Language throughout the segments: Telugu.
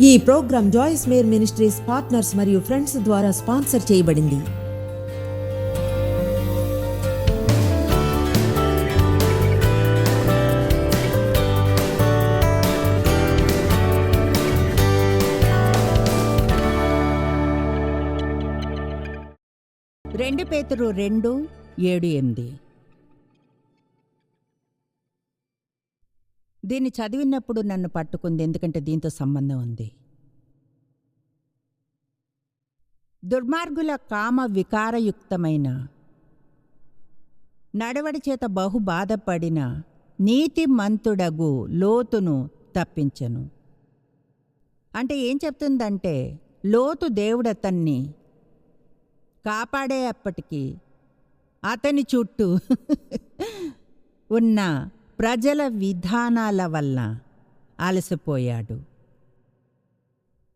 ఈ programme Joyce Meyer Ministries partners మరియు ఫ్రెండ్స్ ద్వారా స్పాన్సర్ చేయబడింది. రెండు పేతురు రెండు ఏడు ఎనిమిది. దీన్ని చదివినప్పుడు నన్ను పట్టుకుంది. ఎందుకంటే దీంతో సంబంధం ఉంది. దుర్మార్గుల కామ వికారయుక్తమైన నడవడి చేత బహు బాధపడిన నీతిమంతుడగు లోతును తప్పించను. అంటే ఏం చెప్తుందంటే లోతు దేవుడతన్ని కాపాడే అప్పటికీ అతని చుట్టూ ఉన్న ప్రజల విధానాల వల్ల అలసిపోయాడు.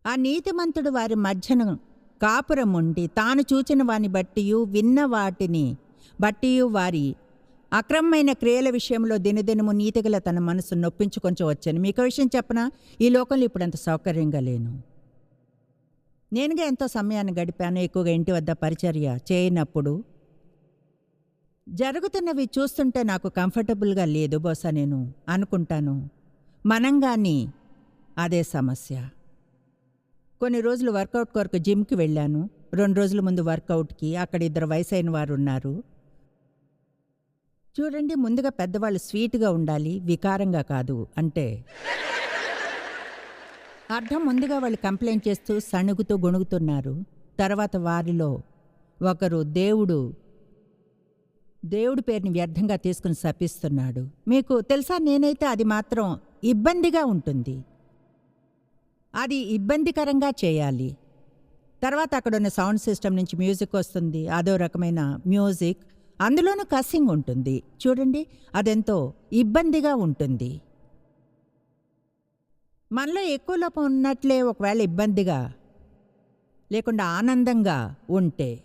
ఆ నీతిమంతుడు వారి మధ్యన కాపురం ఉండి తాను చూచిన వాని బట్టియు విన్న వాటిని బట్టియు వారి అక్రమమైన క్రియల విషయంలో దినదినము నీతిగల తన మనసు నొప్పించుకొంచు వచ్చాను. మీకు విషయం చెప్పనా? ఈ లోకంలో ఇప్పుడు అంత సౌకర్యంగా లేను. నేనుగా ఎంతో సమయాన్ని గడిపాను. ఎక్కువగా ఇంటి వద్ద పరిచర్య చేయనప్పుడు జరుగుతున్నవి చూస్తుంటే నాకు కంఫర్టబుల్గా లేదు బోసా నేను అనుకుంటాను. మనంగాని అదే సమస్య. కొన్ని రోజులు వర్కౌట్ కొరకు జిమ్కి వెళ్ళాను. రెండు రోజుల ముందు వర్కౌట్కి అక్కడ ఇద్దరు వయసైన వారు ఉన్నారు. చూడండి ముందుగా పెద్దవాళ్ళు స్వీట్గా ఉండాలి వికారంగా కాదు అంటే. అర్థం ముందుగా వాళ్ళు కంప్లైంట్ చేస్తూ సణుగుతూ గొణుగుతున్నారు. తర్వాత వారిలో ఒకరు దేవుడు దేవుడి పేరుని వ్యర్థంగా తీసుకుని శపిస్తున్నాడు. మీకు తెలుసా? నేనైతే అది మాత్రం ఇబ్బందిగా ఉంటుంది. అది ఇబ్బందికరంగా చేయాలి. తర్వాత అక్కడ ఉన్న సౌండ్ సిస్టమ్ నుంచి మ్యూజిక్ వస్తుంది. అదో రకమైన మ్యూజిక్. అందులోనూ కసింగ్ ఉంటుంది. చూడండి అదెంతో ఇబ్బందిగా ఉంటుంది. మనలో ఎక్కువ లోపం ఉన్నట్లే ఒకవేళ ఇబ్బందిగా లేకుండా ఆనందంగా ఉంటే.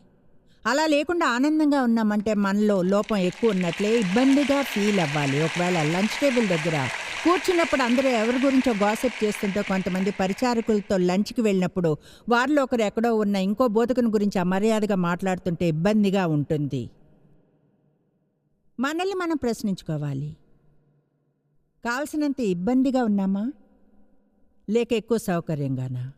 అలా లేకుండా ఆనందంగా ఉన్నామంటే మనలో లోపం ఎక్కువ ఉన్నట్లే ఇబ్బందిగా ఫీల్ అవ్వాలి. ఒకవేళ లంచ్ టేబుల్ దగ్గర కూర్చున్నప్పుడు అందరూ ఎవరి గురించో గాసిప్ చేస్తుంటే కొంతమంది పరిచారకులతో లంచ్కి వెళ్ళినప్పుడు వారిలో ఒకరు ఎక్కడో ఉన్న ఇంకో బోధకుని గురించి అమర్యాదగా మాట్లాడుతుంటే ఇబ్బందిగా ఉంటుంది. మనల్ని మనం ప్రశ్నించుకోవాలి. కావలసినంత ఇబ్బందిగా ఉన్నామా? లేక ఎక్కువ సౌకర్యంగానా?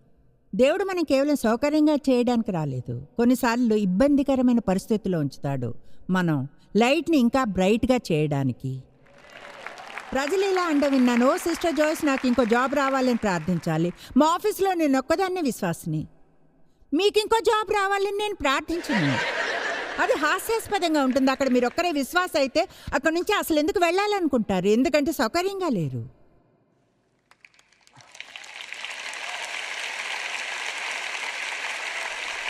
దేవుడు మనం కేవలం సౌకర్యంగా చేయడానికి రాలేదు. కొన్నిసార్లు ఇబ్బందికరమైన పరిస్థితుల్లో ఉంచుతాడు మనం లైట్ని ఇంకా బ్రైట్గా చేయడానికి. ప్రజలు ఇలా అండ విన్నాను ఓ సిస్టర్ జోయిస్ నాకు ఇంకో జాబ్ రావాలని ప్రార్థించాలి. మా ఆఫీస్లో నేను ఒక్కదాన్నే విశ్వాసిని. మీకు ఇంకో జాబ్ రావాలని నేను ప్రార్థించాను. అది హాస్యాస్పదంగా ఉంటుంది. అక్కడ మీరు ఒక్కరే విశ్వాస అయితే అక్కడ నుంచి అసలు ఎందుకు వెళ్ళాలనుకుంటారు? ఎందుకంటే సౌకర్యంగా లేరు.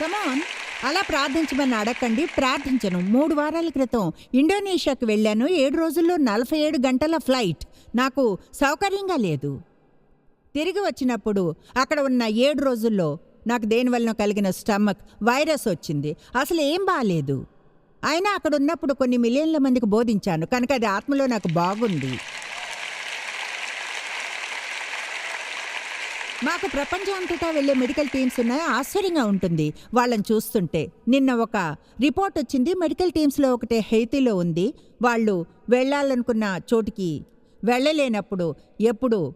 కమాన్ అలా ప్రార్థించమని అడగండి ప్రార్థించను. మూడు వారాల క్రితం ఇండోనేషియాకు వెళ్ళాను. ఏడు రోజుల్లో నలభై ఏడు గంటల ఫ్లైట్. నాకు సౌకర్యంగా లేదు. తిరిగి వచ్చినప్పుడు అక్కడ ఉన్న ఏడు రోజుల్లో నాకు దేనివల్ల కలిగిన స్టమక్ వైరస్ వచ్చింది. అసలు ఏం బాగాలేదు అయినా అక్కడ ఉన్నప్పుడు కొన్ని మిలియన్ల మందికి బోధించాను. కనుక అది ఆత్మలో నాకు బాగుంది. మాకు ప్రపంచం అంతటా వెళ్ళే మెడికల్ టీమ్స్ ఉన్నాయి. ఆశ్చర్యంగా ఉంటుంది. వాళ్ళని చూస్తుంటే నిన్న ఒక రిపోర్ట్ వచ్చింది. మెడికల్ టీమ్స్లో ఒకటి హెయితీలో ఉంది. వాళ్ళు వెళ్ళాలనుకున్న చోటికి వెళ్ళలేనప్పుడు ఎప్పుడు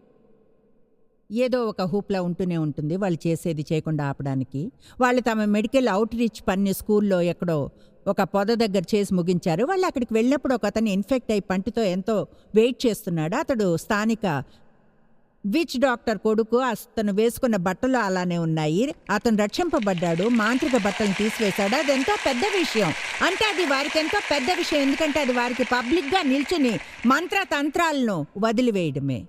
ఏదో ఒక హూప్లా ఉంటూనే ఉంటుంది. వాళ్ళు చేసేది చేయకుండా ఆపడానికి. వాళ్ళు తమ మెడికల్ అవుట్ రీచ్ పని స్కూల్లో ఎక్కడో ఒక పొద దగ్గర చేసి ముగించారు. వాళ్ళు అక్కడికి వెళ్ళినప్పుడు ఒక అతను ఇన్ఫెక్ట్ అయి పంటితో ఎంతో వెయిట్ చేస్తున్నాడు. అతడు స్థానిక విచ్ డాక్టర్ కొడుకు అతను వేసుకున్న బట్టలు అలానే ఉన్నాయి. అతను రక్షింపబడ్డాడు. మాంత్రిక బట్టలు తీసివేశాడు. అది ఎంతో పెద్ద విషయం. అంటే అది వారికి ఎంతో పెద్ద విషయం. ఎందుకంటే అది వారికి పబ్లిక్గా నిల్చుని మంత్ర తంత్రాలను వదిలివేయడమే.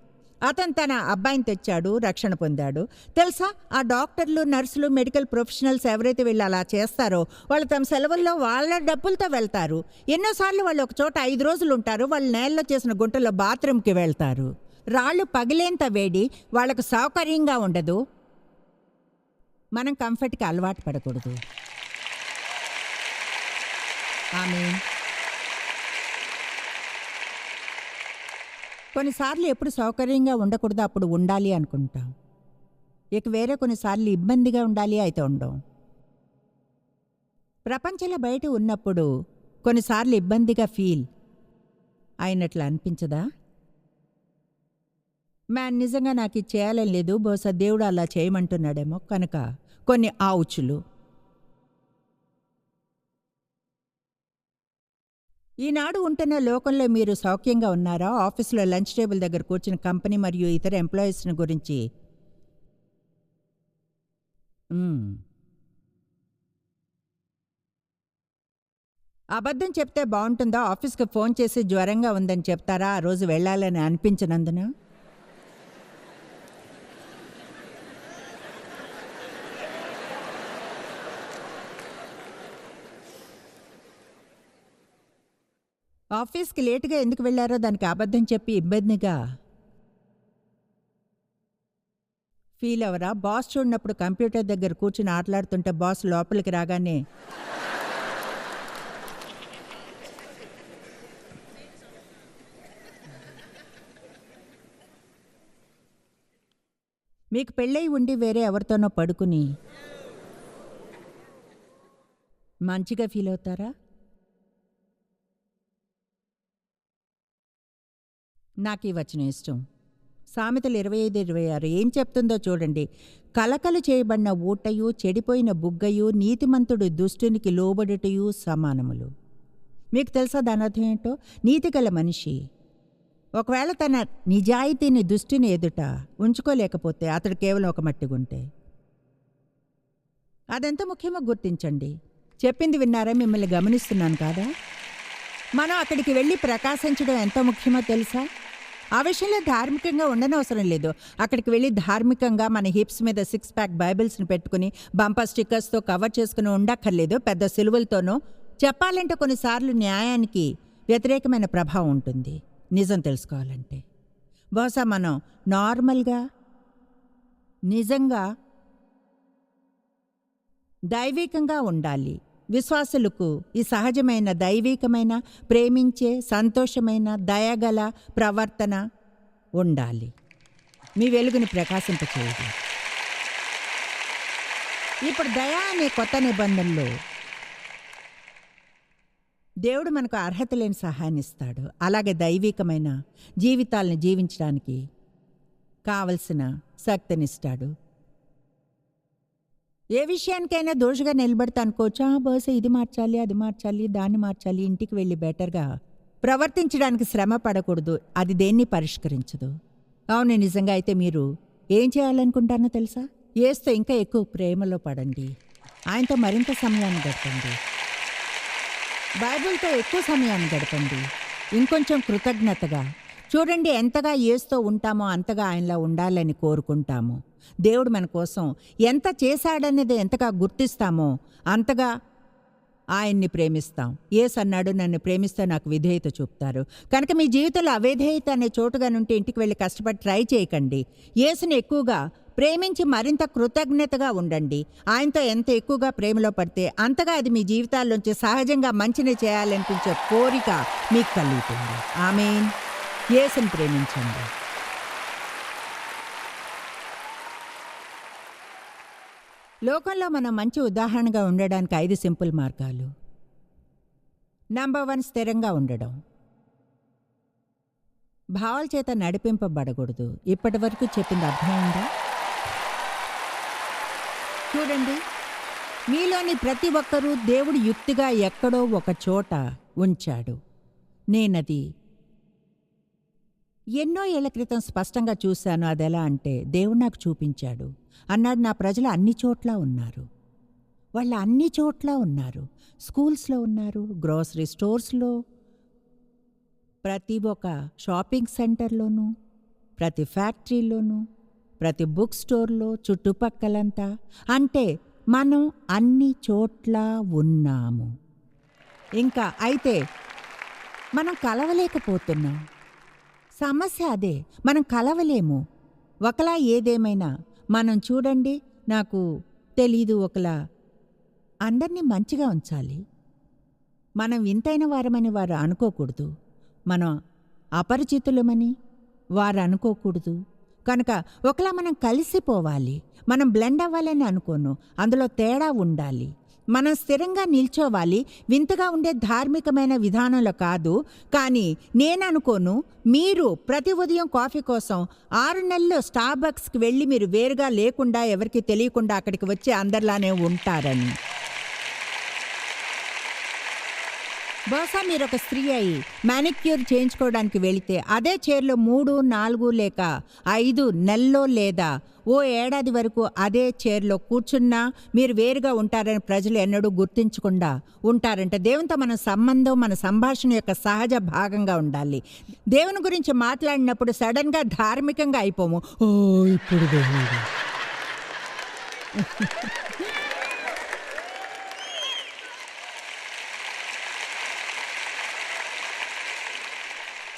అతను తన అబ్బాయిని తెచ్చాడు. రక్షణ పొందాడు. తెలుసా? ఆ డాక్టర్లు నర్సులు మెడికల్ ప్రొఫెషనల్స్ ఎవరైతే వీళ్ళు అలా చేస్తారో వాళ్ళు తమ సెలవుల్లో వాళ్ళ డబ్బులతో వెళ్తారు. ఎన్నోసార్లు వాళ్ళు ఒక చోట ఐదు రోజులు ఉంటారు. వాళ్ళు నేలలో చేసిన గుంటలో బాత్రూమ్కి వెళ్తారు. రాళ్ళు పగిలేంత వేడి వాళ్ళకు సౌకర్యంగా ఉండదు. మనం కంఫర్ట్కి అలవాటు పడకూడదు. ఆమె కొన్నిసార్లు ఎప్పుడు సౌకర్యంగా ఉండకూడదు అప్పుడు ఉండాలి అనుకుంటాం. ఇక వేరే కొన్నిసార్లు ఇబ్బందిగా ఉండాలి అయితే ఉండం ప్రపంచంలో బయట ఉన్నప్పుడు కొన్నిసార్లు ఇబ్బందిగా ఫీల్ అయినట్లు అనిపించదా? మ్యాన్ నిజంగా నాకు ఇది చేయాలని లేదు బహుశా దేవుడు అలా చేయమంటున్నాడేమో. కనుక కొన్ని ఆవుచులు. ఈనాడు ఉంటున్న లోకంలో మీరు సౌఖ్యంగా ఉన్నారా? ఆఫీసులో లంచ్ టేబుల్ దగ్గర కూర్చున్న కంపెనీ మరియు ఇతర ఎంప్లాయీస్ని గురించి. అబద్ధం చెప్తే బాగుంటుందా? ఆఫీస్కి ఫోన్ చేసి జ్వరంగా ఉందని చెప్తారా? ఆ రోజు వెళ్ళాలని అనిపించినందున? ఆఫీస్కి లేటుగా ఎందుకు వెళ్ళారో దానికి అబద్ధం చెప్పి ఇబ్బందిగా ఫీల్ అవరా బాస్ చూడనప్పుడు కంప్యూటర్ దగ్గర కూర్చుని ఆటలాడుతుంటే బాస్ లోపలికి రాగానే మీకు పెళ్ళై ఉండి వేరే ఎవరితోనో పడుకుని మంచిగా ఫీల్ అవుతారా? నాకు ఈ వచనం ఇష్టం. సామెతలు ఇరవై ఐదు ఇరవై ఆరు ఏం చెప్తుందో చూడండి. కలకలు చేయబడిన ఊటయు చెడిపోయిన బుగ్గయు నీతిమంతుడు దుష్టునికి లోబడుటయు సమానములు. మీకు తెలుసా దాని అర్థం ఏంటో? నీతిగల మనిషి. ఒకవేళ తన నిజాయితీని దుష్టిని ఎదుట ఉంచుకోలేకపోతే అతడు కేవలం ఒక మట్టిగుంటే. అదెంత ముఖ్యమో గుర్తించండి. చెప్పింది విన్నారా? మిమ్మల్ని గమనిస్తున్నాను కాదా? మనం అక్కడికి వెళ్ళి ప్రకాశించడం ఎంత ముఖ్యమో తెలుసా? ఆ విషయంలో ధార్మికంగా ఉండనవసరం లేదు. అక్కడికి వెళ్ళి ధార్మికంగా మన హిప్స్ మీద సిక్స్ ప్యాక్ బైబిల్స్ని పెట్టుకుని బంపర్ స్టిక్కర్స్తో కవర్ చేసుకుని ఉండక్కర్లేదు. పెద్ద సిలువలతోనో చెప్పాలంటే కొన్నిసార్లు న్యాయానికి వ్యతిరేకమైన ప్రభావం ఉంటుంది. నిజం తెలుసుకోవాలంటే. బహుశా మనం నార్మల్గా నిజంగా దైవికంగా ఉండాలి. విశ్వాసులకు ఈ సహజమైన దైవికమైన ప్రేమించే సంతోషమైన దయగల ప్రవర్తన ఉండాలి. మీ వెలుగుని ప్రకాశింపచేయదు ఇప్పుడు దయా అనే కొత్త నిబంధనలో దేవుడు మనకు అర్హత లేని సహాయాన్ని ఇస్తాడు. అలాగే దైవికమైన జీవితాలను జీవించడానికి కావలసిన శక్తినిస్తాడు ఏ విషయానికైనా దోషగా నిలబడతా అనుకోవచ్చు? "ఆ, బహుశా ఇది మార్చాలి అది మార్చాలి దాన్ని మార్చాలి ఇంటికి వెళ్ళి బెటర్గా ప్రవర్తించడానికి శ్రమ పడకూడదు అది దేన్ని పరిష్కరించదు? అవును నిజంగా అయితే మీరు ఏం చేయాలనుకుంటానో తెలుసా? ఏస్తే ఇంకా ఎక్కువ ప్రేమలో పడండి ఆయనతో మరింత సమయాన్ని గడపండి బైబిల్తో ఎక్కువ సమయాన్ని గడపండి ఇంకొంచెం కృతజ్ఞతగా చూడండి ఎంతగా ఏస్తో ఉంటామో అంతగా ఆయనలా ఉండాలని కోరుకుంటాము. దేవుడు మన కోసం ఎంత చేశాడనేది ఎంతగా గుర్తిస్తామో అంతగా ఆయన్ని ప్రేమిస్తాం. ఏస్ అన్నాడు నన్ను ప్రేమిస్తే నాకు విధేయత చూపుతారు. కనుక మీ జీవితంలో అవిధేయత అనే చోటుగా నుండి ఇంటికి వెళ్ళి కష్టపడి ట్రై చేయకండి. యేసుని ఎక్కువగా ప్రేమించి మరింత కృతజ్ఞతగా ఉండండి. ఆయనతో ఎంత ఎక్కువగా ప్రేమలో పడితే అంతగా అది మీ జీవితాల్లోంచి సహజంగా మంచిని చేయాలనిపించే కోరిక మీకు కలుగుతుంది. ఆమెన్. యేసుని ప్రేమించండి. లోకంలో మనం మంచి ఉదాహరణగా ఉండడానికి ఐదు సింపుల్ మార్గాలు. నంబర్ వన్ స్థిరంగా ఉండడం. భావాల చేత నడిపింపబడకూడదు. ఇప్పటి వరకు చెప్పింది అర్థమైందా చూడండి. మీలోని ప్రతి ఒక్కరూ దేవుడు యుక్తిగా ఎక్కడో ఒక చోట ఉంచాడు. నేనది ఎన్నో ఏళ్ళ క్రితం స్పష్టంగా చూశాను అదెలా అంటే దేవుడు నాకు చూపించాడు. అన్నాడు నా ప్రజలు అన్ని చోట్ల ఉన్నారు. వాళ్ళు అన్ని చోట్ల ఉన్నారు. స్కూల్స్లో ఉన్నారు గ్రోసరీ స్టోర్స్లో ప్రతి ఒక్క షాపింగ్ సెంటర్లోనూ ప్రతి ఫ్యాక్టరీలోనూ ప్రతి బుక్ స్టోర్లో చుట్టుపక్కలంతా. అంటే మనం అన్ని చోట్ల ఉన్నాము. ఇంకా అయితే మనం కలవలేకపోతున్నాం. సమస్య అదే. మనం కలవలేము. ఒకలా ఏదేమైనా మనం చూడండి నాకు తెలీదు ఒకలా. అందరినీ మంచిగా ఉంచాలి. మనం వింతైన వారమని వారు అనుకోకూడదు. మనం అపరిచితులమని వారు అనుకోకూడదు. కనుక ఒకలా మనం కలిసిపోవాలి. మనం బ్లెండ్ అవ్వాలని అనుకోను. అందులో తేడా ఉండాలి. మనం స్థిరంగా నిల్చోవాలి వింతగా ఉండే ధార్మికమైన విధానంలో కాదు. కానీ నేననుకోను మీరు ప్రతి ఉదయం కాఫీ కోసం ఆరు నెలల్లో స్టార్బక్స్కి వెళ్ళి మీరు వేరుగా లేకుండా ఎవరికి తెలియకుండా అక్కడికి వచ్చి అందరిలానే ఉంటారని. బహుశా మీరు ఒక స్త్రీ అయి మ్యానిక్యూర్ చేయించుకోవడానికి వెళితే అదే చైర్లో మూడు నాలుగు లేక ఐదు నెలలో లేదా ఓ ఏడాది వరకు అదే చైర్లో కూర్చున్నా మీరు వేరుగా ఉంటారని ప్రజలు ఎన్నడూ గుర్తించకుండా ఉంటారంట. దేవునితో మన సంబంధం మన సంభాషణ యొక్క సహజ భాగంగా ఉండాలి. దేవుని గురించి మాట్లాడినప్పుడు సడన్గా ధార్మికంగా అయిపోము. ఓ ఇప్పుడు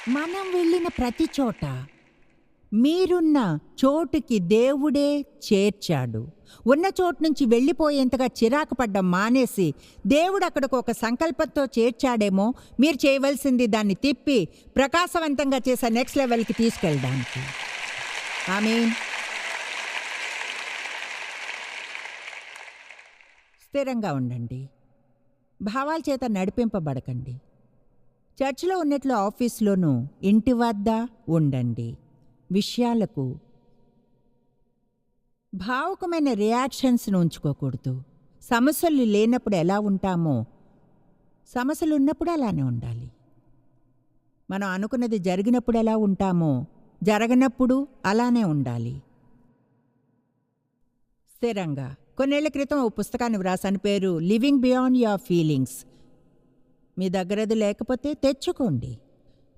మనం వెళ్ళిన ప్రతి చోట మీరున్న చోటుకి దేవుడే చేర్చాడు. ఉన్న చోటు నుంచి వెళ్ళిపోయేంతగా చిరాకు పడ్డం మానేసి దేవుడు అక్కడికి ఒక సంకల్పంతో చేర్చాడేమో మీరు చేయవలసింది దాన్ని తిప్పి ప్రకాశవంతంగా చేసే నెక్స్ట్ లెవెల్కి తీసుకెళ్ళడానికి. ఆమె స్థిరంగా ఉండండి. భావాల చేత నడిపింపబడకండి. చర్చిలో ఉన్నట్లు ఆఫీస్లోనూ ఇంటి వద్ద ఉండండి. విషయాలకు భావుకమైన రియాక్షన్స్ను ఉంచుకోకూడదు. సమస్యలు లేనప్పుడు ఎలా ఉంటామో సమస్యలు ఉన్నప్పుడు అలానే ఉండాలి. మనం అనుకున్నది జరిగినప్పుడు ఎలా ఉంటామో జరగనప్పుడు అలానే ఉండాలి. స్థిరంగా. కొన్నేళ్ళ క్రితం ఓ పుస్తకాన్ని వ్రాసాను పేరు లివింగ్ బియాండ్ యువర్ ఫీలింగ్స్. మీ దగ్గరది లేకపోతే తెచ్చుకోండి.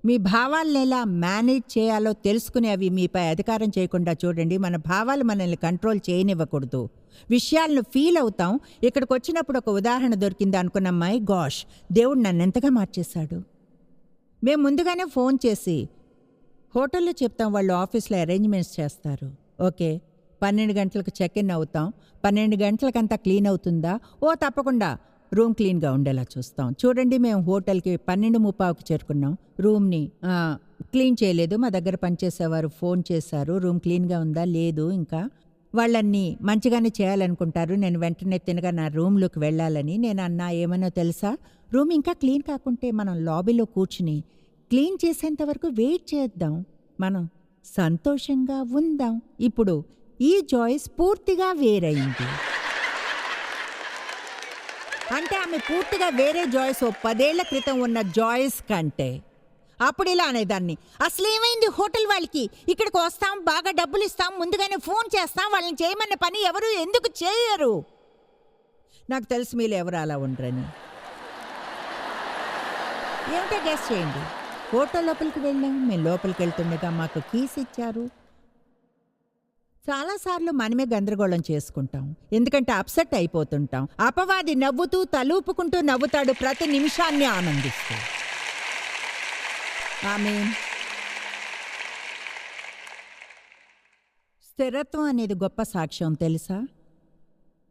మీ భావాలను ఎలా మేనేజ్ చేయాలో తెలుసుకుని అవి మీపై అధికారం చేయకుండా చూడండి. మన భావాలు మనల్ని కంట్రోల్ చేయనివ్వకూడదు. విషయాలను ఫీల్ అవుతాం. ఇక్కడికి వచ్చినప్పుడు ఒక ఉదాహరణ దొరికింది అనుకున్న మై గాష్ దేవుడు నన్ను ఎంతగా మార్చేశాడు? మేము ముందుగానే ఫోన్ చేసి హోటల్లో చెప్తాం వాళ్ళు ఆఫీస్లో అరేంజ్మెంట్స్ చేస్తారు. ఓకే పన్నెండు గంటలకు చెక్ ఇన్ అవుతాం. పన్నెండు గంటలకంతా క్లీన్ అవుతుందా? ఓ తప్పకుండా. రూమ్ క్లీన్గా ఉండేలా చూస్తాం. చూడండి మేము హోటల్కి పన్నెండు ముప్పావుకి చేరుకున్నాం. రూమ్ని క్లీన్ చేయలేదు. మా దగ్గర పనిచేసేవారు ఫోన్ చేశారు. రూమ్ క్లీన్గా ఉందా? లేదు ఇంకా. వాళ్ళన్ని మంచిగానే చేయాలనుకుంటారు. నేను వెంటనే తినగా నా రూమ్లోకి వెళ్ళాలని నేను అన్నా ఏమనో తెలుసా? రూమ్ ఇంకా క్లీన్ కాకుంటే మనం లాబీలో కూర్చుని క్లీన్ చేసేంత వరకు వెయిట్ చేద్దాం. మనం సంతోషంగా ఉందాం. ఇప్పుడు ఈ జాయిస్ పూర్తిగా వేరైంది. అంటే ఆమె పూర్తిగా వేరే జాయిస్ ఓ పదేళ్ళ క్రితం ఉన్న జాయిస్ కంటే. అప్పుడు ఇలా అనేదాన్ని. అసలు ఏమైంది హోటల్ వాళ్ళకి? ఇక్కడికి వస్తాం బాగా డబ్బులు ఇస్తాం ముందుగానే ఫోన్ చేస్తాం వాళ్ళని చేయమన్న పని ఎవరు ఎందుకు చేయరు? నాకు తెలుసు మీరు ఎవరు అలా ఉండరని. ఏమిటో గెస్ట్ చేయండి. హోటల్ లోపలికి వెళ్ళాం మేము లోపలికి వెళ్తుండగా మాకు కీస్ ఇచ్చారు. చాలాసార్లు మనమే గందరగోళం చేసుకుంటాం. ఎందుకంటే అప్సెట్ అయిపోతుంటాం. అపవాది నవ్వుతూ తలూపుకుంటూ నవ్వుతాడు ప్రతి నిమిషాన్ని ఆనందిస్తూ. ఆమె స్థిరత్వం అనేది గొప్ప సాక్ష్యం తెలుసా?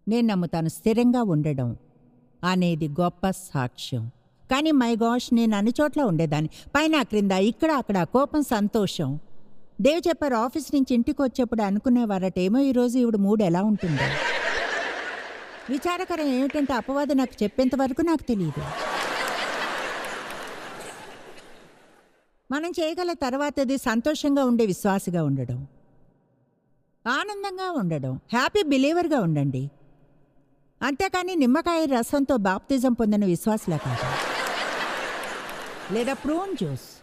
నేను నమ్ముతాను స్థిరంగా ఉండడం అనేది గొప్ప సాక్ష్యం. కానీ మై గాష్ నేను అన్ని చోట్ల ఉండేదాన్ని. పైన క్రింద ఇక్కడ అక్కడ కోపం సంతోషం దేవ్ చెప్పారు ఆఫీస్ నుంచి ఇంటికి వచ్చేప్పుడు అనుకునేవారటేమో ఈరోజు ఈవిడ మూడు ఎలా ఉంటుందో? విచారకరం ఏమిటంటే అపవాదం నాకు చెప్పేంత వరకు నాకు తెలియదు మనం చేయగల తర్వాతది సంతోషంగా ఉండే విశ్వాసగా ఉండడం. ఆనందంగా ఉండడం. హ్యాపీ బిలీవర్గా ఉండండి. అంతేకాని నిమ్మకాయ రసంతో బాప్తిజం పొందిన విశ్వాసులా కాదు. లేదా ప్రూన్ జ్యూస్.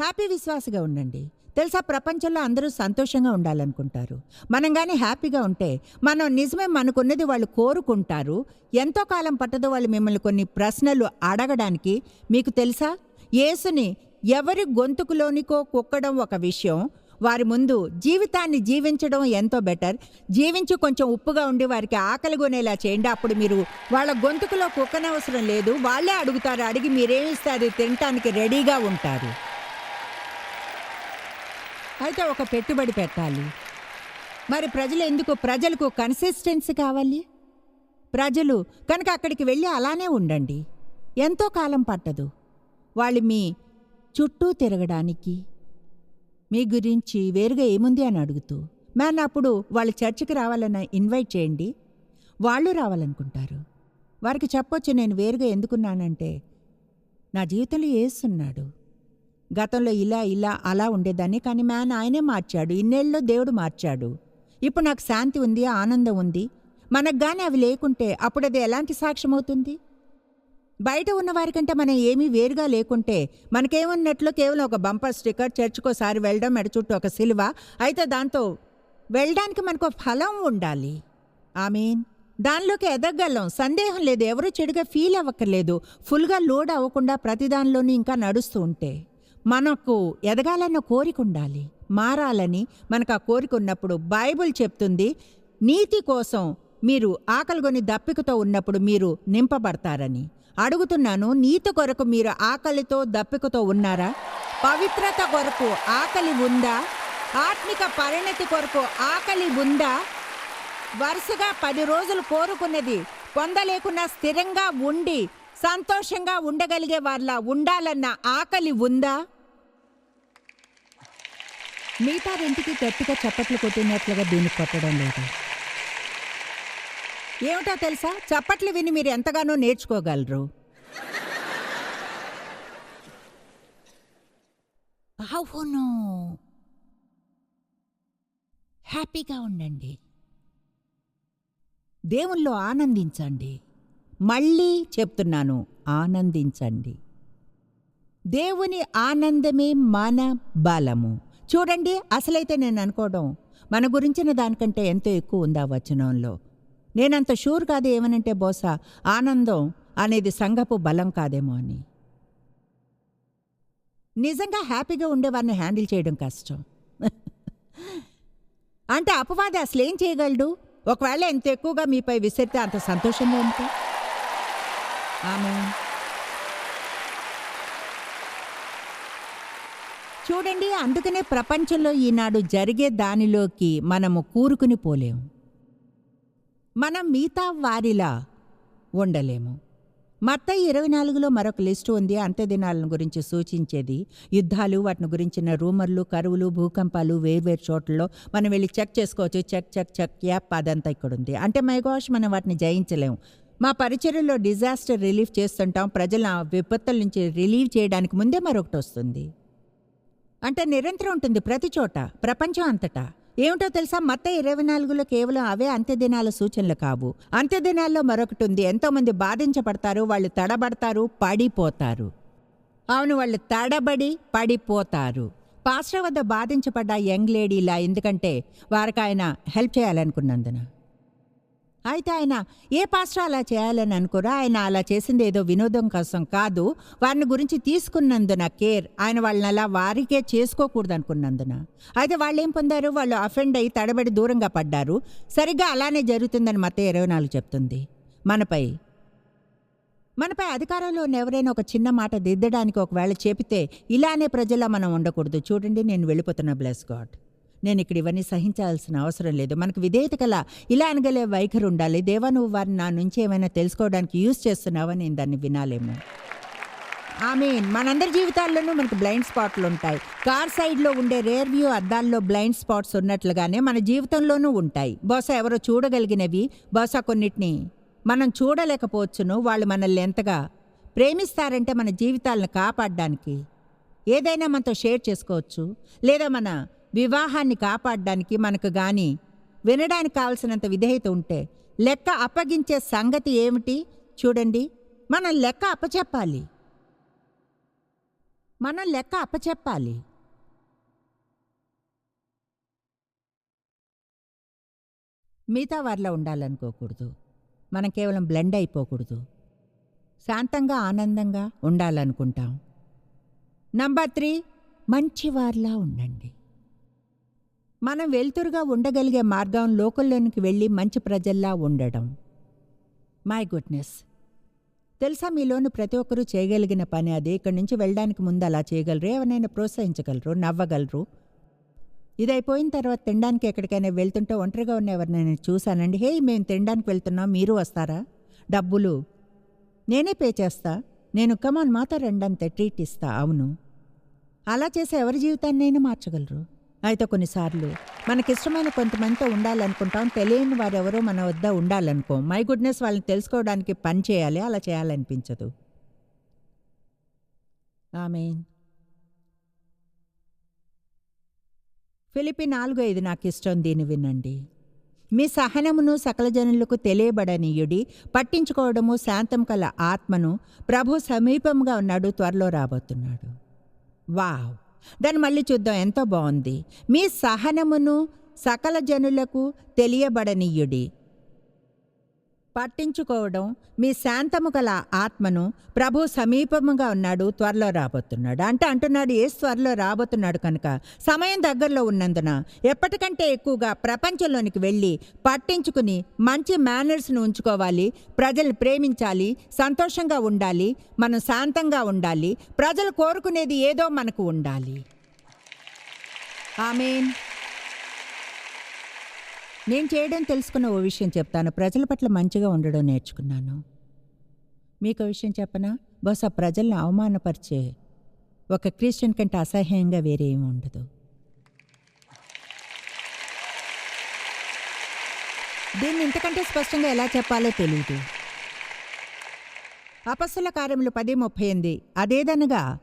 హ్యాపీ విశ్వాసగా ఉండండి. తెలుసా ప్రపంచంలో అందరూ సంతోషంగా ఉండాలనుకుంటారు. మనం కానీ హ్యాపీగా ఉంటే మనం నిజమే మనకున్నది వాళ్ళు కోరుకుంటారు. ఎంతో కాలం పట్టదో వాళ్ళు మిమ్మల్ని కొన్ని ప్రశ్నలు అడగడానికి. మీకు తెలుసా? యేసుని ఎవరి గొంతుకులోనికో కుక్కడం ఒక విషయం. వారి ముందు జీవితాన్ని జీవించడం ఎంతో బెటర్. జీవించి కొంచెం ఉప్పుగా ఉండి వారికి ఆకలి కొనేలా చేయండి. అప్పుడు మీరు వాళ్ళ గొంతుకులో కుక్కనవసరం లేదు. వాళ్ళే అడుగుతారు. అడిగి మీరేమిస్తారు తినటానికి రెడీగా ఉంటారు. అయితే ఒక పెట్టుబడి పెట్టాలి. మరి ప్రజలు ఎందుకు ప్రజలకు కన్సిస్టెన్సీ కావాలి? ప్రజలు కనుక అక్కడికి వెళ్ళి అలానే ఉండండి. ఎంతో కాలం పట్టదు. వాళ్ళు మీ చుట్టూ తిరగడానికి మీ గురించి వేరుగా ఏముంది అని అడుగుతూ మ్యాన్ అప్పుడు వాళ్ళు చర్చికి రావాలని ఇన్వైట్ చేయండి. వాళ్ళు రావాలనుకుంటారు. వారికి చెప్పొచ్చు నేను వేరుగా ఎందుకున్నానంటే నా జీవితంలో ఏస్తున్నాడు గతంలో ఇలా ఇలా అలా ఉండేదాన్ని. కానీ మ్యాన్ ఆయనే మార్చాడు. ఇన్నేళ్ళలో దేవుడు మార్చాడు. ఇప్పుడు నాకు శాంతి ఉంది ఆనందం ఉంది. మనకు కానీ అవి లేకుంటే అప్పుడు అది ఎలాంటి సాక్ష్యం అవుతుంది? బయట ఉన్న వారికంటే మనం ఏమీ వేరుగా లేకుంటే మనకేమున్నట్లు కేవలం ఒక బంపర్ స్టిక్కర్ చర్చ్కోసారి వెళ్ళడం మెడ చుట్టూ ఒక సిలువ. అయితే దాంతో వెళ్ళడానికి మనకు ఒక ఫలం ఉండాలి. ఐ మీన్ దానిలోకి ఎదగలం. సందేహం లేదు. ఎవరు చెడుగా ఫీల్ అవ్వక్కర్లేదు. ఫుల్గా లోడ్ అవ్వకుండా ప్రతిదానిలోనూ ఇంకా నడుస్తూ ఉంటే. మనకు ఎదగాలన్న కోరిక ఉండాలి. మారాలని మనకు ఆ కోరిక ఉన్నప్పుడు బైబిల్ చెప్తుంది నీతి కోసం మీరు ఆకలిగొని దప్పికతో ఉన్నప్పుడు మీరు నింపబడతారని. అడుగుతున్నాను నీతి కొరకు మీరు ఆకలితో దప్పికతో ఉన్నారా? పవిత్రత కొరకు ఆకలి ఉందా? ఆత్మిక పరిణతి కొరకు ఆకలి ఉందా? వరుసగా పది రోజులు కోరుకున్నది పొందలేకున్నా స్థిరంగా ఉండి సంతోషంగా ఉండగలిగే వాళ్ళ ఉండాలన్న ఆకలి ఉందా? మిగతా రెంటికి గట్టిగా చప్పట్లు కొట్టినట్లుగా దీనికి కొట్టడం లేదు. ఏమిటో తెలుసా? చప్పట్లు విని మీరు ఎంతగానో నేర్చుకోగలరు. అవును హ్యాపీగా ఉండండి. దేవుల్లో ఆనందించండి. మళ్ళీ చెప్తున్నాను ఆనందించండి. దేవుని ఆనందమే మన బలము. చూడండి అసలైతే నేను అనుకోవడం మన గురించిన దానికంటే ఎంతో ఎక్కువ ఉంది ఆ వచనంలో? నేనంత షూర్ కాదు ఏమనంటే బహుశా ఆనందం అనేది సంఘపు బలం కాదేమో అని. నిజంగా హ్యాపీగా ఉండేవారిని హ్యాండిల్ చేయడం కష్టం. అంటే అపవాది అసలు ఏం చేయగలడు? ఒకవేళ ఎంత ఎక్కువగా మీపై విసిరితే అంత సంతోషంగా ఉంటే ఆమె చూడండి అందుకనే ప్రపంచంలో ఈనాడు జరిగే దానిలోకి మనము కూరుకుని పోలేము మనం మిగతా వారిలా ఉండలేము. మత్త ఇరవై నాలుగులో మరొక లిస్టు ఉంది. అంత్యదినాలను గురించి సూచించేది యుద్ధాలు వాటిని గురించిన రూమర్లు కరువులు భూకంపాలు వేర్వేరు చోట్లలో మనం వెళ్ళి చెక్ చేసుకోవచ్చు. చెక్ చెక్ చెక్ యాప్ అదంతా ఇక్కడ ఉంది. అంటే మైగోష్ మనం వాటిని జయించలేము మా పరిచర్యలో డిజాస్టర్ రిలీఫ్ చేస్తుంటాం. ప్రజల విపత్తుల నుంచి రిలీవ్ చేయడానికి ముందే మరొకటి వస్తుంది. అంటే నిరంతరం ఉంటుంది ప్రతి చోట ప్రపంచం అంతటా. ఏమిటో తెలుసా? మత ఇరవై నాలుగులో కేవలం అవే అంత్యదినాల సూచనలు కావు. అంత్యదినాల్లో మరొకటి ఉంది. ఎంతోమంది బాధించబడతారు వాళ్ళు తడబడతారు పడిపోతారు. అవును వాళ్ళు తడబడి పడిపోతారు. పాస్టర్ వద్ద బాధించబడ్డ యంగ్ లేడీలా ఎందుకంటే వారికి ఆయన హెల్ప్ చేయాలనుకున్నందున. అయితే ఆయన ఏ పాస్టర్ అలా చేయాలని అనుకోరా? ఆయన అలా చేసింది ఏదో వినోదం కోసం కాదు. వారిని గురించి తీసుకున్నందున కేర్. ఆయన వాళ్ళని అలా వారికే చేసుకోకూడదు అనుకున్నందున అయితే వాళ్ళు ఏం పొందారు? వాళ్ళు అఫెండ్ అయ్యి తడబడి దూరంగా పడ్డారు. సరిగ్గా అలానే జరుగుతుందని మత ఇరవై నాలుగు చెప్తుంది. మనపై మనపై అధికారంలో ఉన్న ఎవరైనా ఒక చిన్న మాట దిద్దడానికి ఒకవేళ చెబితే ఇలానే ప్రజల మనం ఉండకూడదు. చూడండి నేను వెళ్ళిపోతున్నా బ్లెస్ గాడ్ నేను ఇక్కడ ఇవన్నీ సహించాల్సిన అవసరం లేదు. మనకు విధేయత కల ఇలా అనగలే వైఖరి ఉండాలి. దేవా నువ్వు వారిని నా నుంచి ఏమైనా తెలుసుకోవడానికి యూజ్ చేస్తున్నావా? నేను దాన్ని వినాలేమో. మీన్ మనందరి జీవితాల్లోనూ మనకు బ్లైండ్ స్పాట్లు ఉంటాయి. కార్ సైడ్లో ఉండే రేర్ వ్యూ అద్దాల్లో బ్లైండ్ స్పాట్స్ ఉన్నట్లుగానే మన జీవితంలోనూ ఉంటాయి. బహుశా ఎవరో చూడగలిగినవి. బహుశా కొన్నిటిని మనం చూడలేకపోవచ్చును. వాళ్ళు మనల్ని ఎంతగా ప్రేమిస్తారంటే మన జీవితాలను కాపాడడానికి. ఏదైనా మనతో షేర్ చేసుకోవచ్చు. లేదా మన వివాహాన్ని కాపాడడానికి మనకు గాని వినడానికి కావలసినంత విధేయత ఉంటే లెక్క అప్పగించే సంగతి ఏమిటి? చూడండి. మనం లెక్క అప్పచెప్పాలి. మనం లెక్క అప్పచెప్పాలి. మిగతా వారిలో ఉండాలనుకోకూడదు. మనం కేవలం బ్లెండ్ అయిపోకూడదు. శాంతంగా ఆనందంగా ఉండాలనుకుంటాం. నంబర్ త్రీ మంచివారిలా ఉండండి. మనం వెలుతురుగా ఉండగలిగే మార్గం లోకల్లోనికి వెళ్ళి మంచి ప్రజల్లా ఉండడం. మై గుడ్నెస్ తెలుసా మీలోని ప్రతి ఒక్కరూ చేయగలిగిన పని అది. ఇక్కడి నుంచి వెళ్ళడానికి ముందు అలా చేయగలరు. ఏమైనా ప్రోత్సహించగలరు నవ్వగలరు. ఇదైపోయిన తర్వాత తినడానికి ఎక్కడికైనా వెళ్తుంటే ఒంటరిగా ఉన్న ఎవరినైనా చూశానండి. హే మేము తినడానికి వెళ్తున్నాం మీరు వస్తారా? డబ్బులు నేనే పే చేస్తా. నేను కమాన్ మాతో రెండంతే ట్రీట్ ఇస్తా. అవును. అలా చేసే ఎవరి జీవితాన్నైనా మార్చగలరు? అయితే కొన్నిసార్లు మనకిష్టమైన కొంతమందితో ఉండాలనుకుంటాం. తెలియని వారెవరో మన వద్ద ఉండాలనుకో. మై గుడ్నెస్ వాళ్ళని తెలుసుకోవడానికి పని చేయాలి అలా చేయాలనిపించదు. ఆమెన్. ఫిలిపి నాలుగు ఐదు నాకు ఇష్టం దీన్ని వినండి. మీ సహనమును సకల జనులకు తెలియబడనీయుడి పట్టించుకోవడము శాంతం కల ఆత్మను ప్రభు సమీపంగా ఉన్నాడు త్వరలో రాబోతున్నాడు. వావ్! దాన్ని మళ్ళీ చూద్దాం ఎంతో బాగుంది. మీ సహనమును సకల జనులకు తెలియబడనీయుడి. పట్టించుకోవడం మీ శాంతము గల ఆత్మను ప్రభు సమీపముగా ఉన్నాడు త్వరలో రాబోతున్నాడు. అంటే అంటున్నాడు ఏ త్వరలో రాబోతున్నాడు కనుక సమయం దగ్గరలో ఉన్నందున ఎప్పటికంటే ఎక్కువగా ప్రపంచంలోనికి వెళ్ళి పట్టించుకుని మంచి మేనర్స్ను ఉంచుకోవాలి ప్రజలు ప్రేమించాలి సంతోషంగా ఉండాలి మనం శాంతంగా ఉండాలి ప్రజలు కోరుకునేది ఏదో మనకు ఉండాలి. ఆమెన్. నేను చేయడం తెలుసుకున్న ఓ విషయం చెప్తాను. ప్రజల పట్ల మంచిగా ఉండడం నేర్చుకున్నాను. మీకు విషయం చెప్పనా? బహుశా ప్రజల్ని అవమానపరిచే ఒక క్రిస్టియన్ కంటే అసహ్యంగా వేరే ఏమి ఉండదు. దీన్ని ఇంతకంటే స్పష్టంగా ఎలా చెప్పాలో తెలియదు అపస్సుల కార్యములు పది ముప్పై ఎనిమిది. అదేదనగా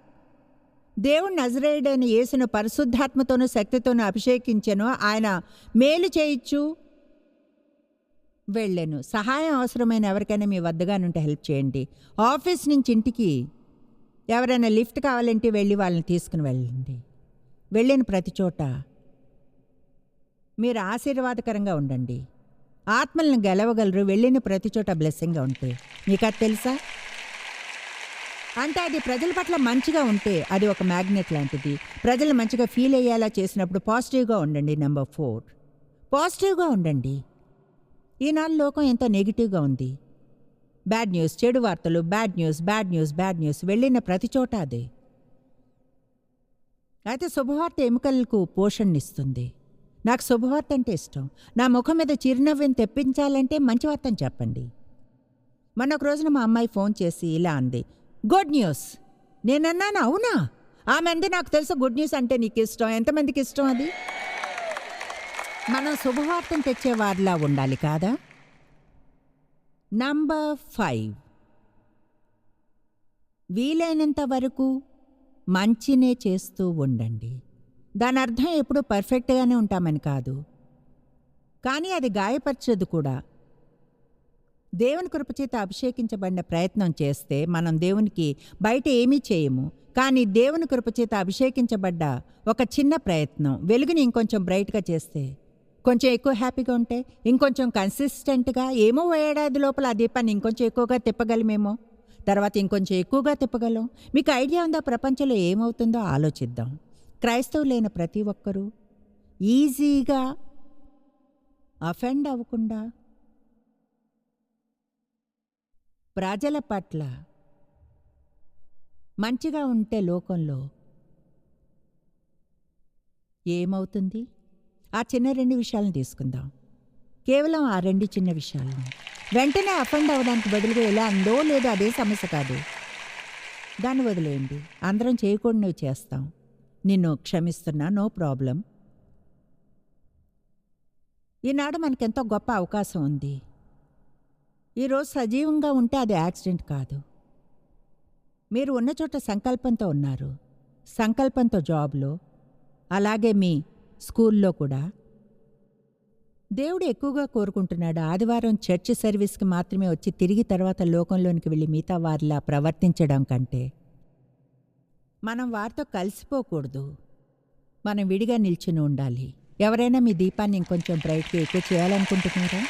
దేవుడు నజరేయుడైన యేసును పరిశుద్ధాత్మతోనూ శక్తితోనూ అభిషేకించెను. ఆయన మేలు చేయొచ్చు. వెళ్ళాను. సహాయం అవసరమైన ఎవరికైనా మీ వద్దగానుంటే హెల్ప్ చేయండి. ఆఫీస్ నుంచి ఇంటికి ఎవరైనా లిఫ్ట్ కావాలంటే వెళ్ళి వాళ్ళని తీసుకుని వెళ్ళండి. వెళ్ళిన ప్రతి చోట మీరు ఆశీర్వాదకరంగా ఉండండి. ఆత్మలను గెలవగలరు. వెళ్ళిన ప్రతి చోట బ్లెస్సింగ్గా ఉంటే. మీకు అది తెలుసా? అంటే అది ప్రజల పట్ల మంచిగా ఉంటే అది ఒక మ్యాగ్నెట్ లాంటిది. ప్రజలు మంచిగా ఫీల్ అయ్యేలా చేసినప్పుడు పాజిటివ్గా ఉండండి నెంబర్ ఫోర్. పాజిటివ్గా ఉండండి. ఈనాడు లోకం ఎంతో నెగిటివ్గా ఉంది. బ్యాడ్ న్యూస్ చెడు వార్తలు bad news bad news bad news వెళ్ళిన ప్రతి చోట అదే. అయితే శుభవార్త ఎముకలకు పోషణనిస్తుంది నాకు శుభవార్త అంటే ఇష్టం. నా ముఖం మీద చిరునవ్వుని తెప్పించాలంటే మంచి వార్తను చెప్పండి. మొన్న ఒక రోజున మా అమ్మాయి ఫోన్ చేసి ఇలా అంది. గుడ్ న్యూస్ నేనన్నాను? అవునా? ఆమె అంది నాకు తెలుసు గుడ్ న్యూస్ అంటే నీకు ఇష్టం ఎంతమందికి ఇష్టం అది? మనం శుభవార్తను తెచ్చేవారిలా ఉండాలి కాదా? నంబర్ ఫైవ్ వీలైనంత వరకు మంచినే చేస్తూ ఉండండి. దాని అర్థం ఎప్పుడూ పర్ఫెక్ట్గానే ఉంటామని కాదు. కానీ అది గాయపరచదు కూడా. దేవుని కృపచేత అభిషేకించబడిన ప్రయత్నం చేస్తే మనం దేవునికి బయట ఏమీ చేయము. కానీ దేవుని కృపచేత అభిషేకించబడ్డ ఒక చిన్న ప్రయత్నం వెలుగుని ఇంకొంచెం బ్రైట్గా చేస్తే. కొంచెం ఎక్కువ హ్యాపీగా ఉంటే ఇంకొంచెం కన్సిస్టెంట్గా ఏమో ఏడాది లోపల ఆ దీపాన్ని ఇంకొంచెం ఎక్కువగా తిప్పగలమేమో. తర్వాత ఇంకొంచెం ఎక్కువగా తిప్పగలం. మీకు ఐడియా ఉందా ప్రపంచంలో ఏమవుతుందో ఆలోచిద్దాం. క్రైస్తవులైన ప్రతి ఒక్కరూ ఈజీగా అఫెండ్ అవ్వకుండా ప్రజల పట్ల మంచిగా ఉంటే లోకంలో ఏమవుతుంది? ఆ చిన్న రెండు విషయాలను తీసుకుందాం. కేవలం ఆ రెండు చిన్న విషయాలను. వెంటనే అఫెండ్ అవ్వడానికి బదులుగా ఎలా అందో లేదో అదే సమస్య కాదు. దాన్ని వదిలేయండి. అందరం చేయకూడనివి చేస్తాం. నిన్ను క్షమిస్తున్నా నో ప్రాబ్లం. ఈనాడు మనకెంతో గొప్ప అవకాశం ఉంది. ఈరోజు సజీవంగా ఉంటే అది యాక్సిడెంట్ కాదు. మీరు ఉన్న చోట సంకల్పంతో ఉన్నారు. సంకల్పంతో జాబ్లో అలాగే మీ స్కూల్లో కూడా. దేవుడు ఎక్కువగా కోరుకుంటున్నాడు ఆదివారం చర్చ్ సర్వీస్కి మాత్రమే వచ్చి తిరిగి తర్వాత లోకంలోనికి వెళ్ళి మిగతా వారిలా ప్రవర్తించడం కంటే మనం వారితో కలిసిపోకూడదు. మనం విడిగా నిల్చుని ఉండాలి. ఎవరైనా మీ దీపాన్ని ఇంకొంచెం బ్రైట్గా ఎక్కువ చేయాలనుకుంటున్నారా?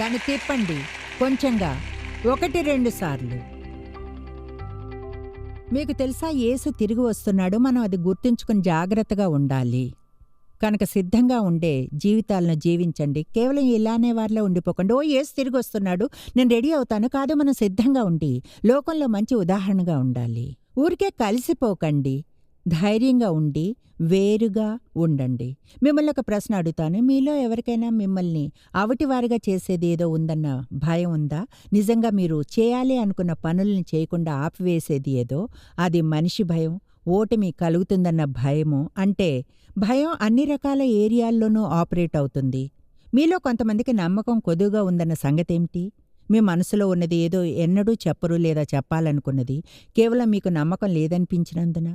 దాన్ని తిప్పండి. కొంచెంగా. ఒకటి రెండు సార్లు. మీకు తెలుసా యేసు తిరిగి వస్తున్నాడు. మనం అది గుర్తుంచుకుని జాగ్రత్తగా ఉండాలి. కనుక సిద్ధంగా ఉండే జీవితాలను జీవించండి. కేవలం ఇలానే వారిలో ఉండిపోకండి. ఓ ఏసు తిరిగి వస్తున్నాడు. నేను రెడీ అవుతాను. కాదు మనం సిద్ధంగా ఉండి లోకంలో మంచి ఉదాహరణగా ఉండాలి. ఊరికే కలిసిపోకండి. ధైర్యంగా ఉండి వేరుగా ఉండండి. మిమ్మల్ని ఒక ప్రశ్న అడుగుతాను. మీలో ఎవరికైనా మిమ్మల్ని అవటివారిగా చేసేది ఏదో ఉందన్న భయం ఉందా? నిజంగా మీరు చేయాలి అనుకున్న పనుల్ని చేయకుండా ఆపివేసేది ఏదో? అది మనిషి భయం ఓటమి కలుగుతుందన్న భయము అంటే భయం అన్ని రకాల ఏరియాల్లోనూ ఆపరేట్ అవుతుంది. మీలో కొంతమందికి నమ్మకం కొదువుగా ఉందన్న సంగతేమిటి? మీ మనసులో ఉన్నది ఏదో ఎన్నడూ చెప్పరు లేదా చెప్పాలనుకున్నది. కేవలం మీకు నమ్మకం లేదనిపించినందున?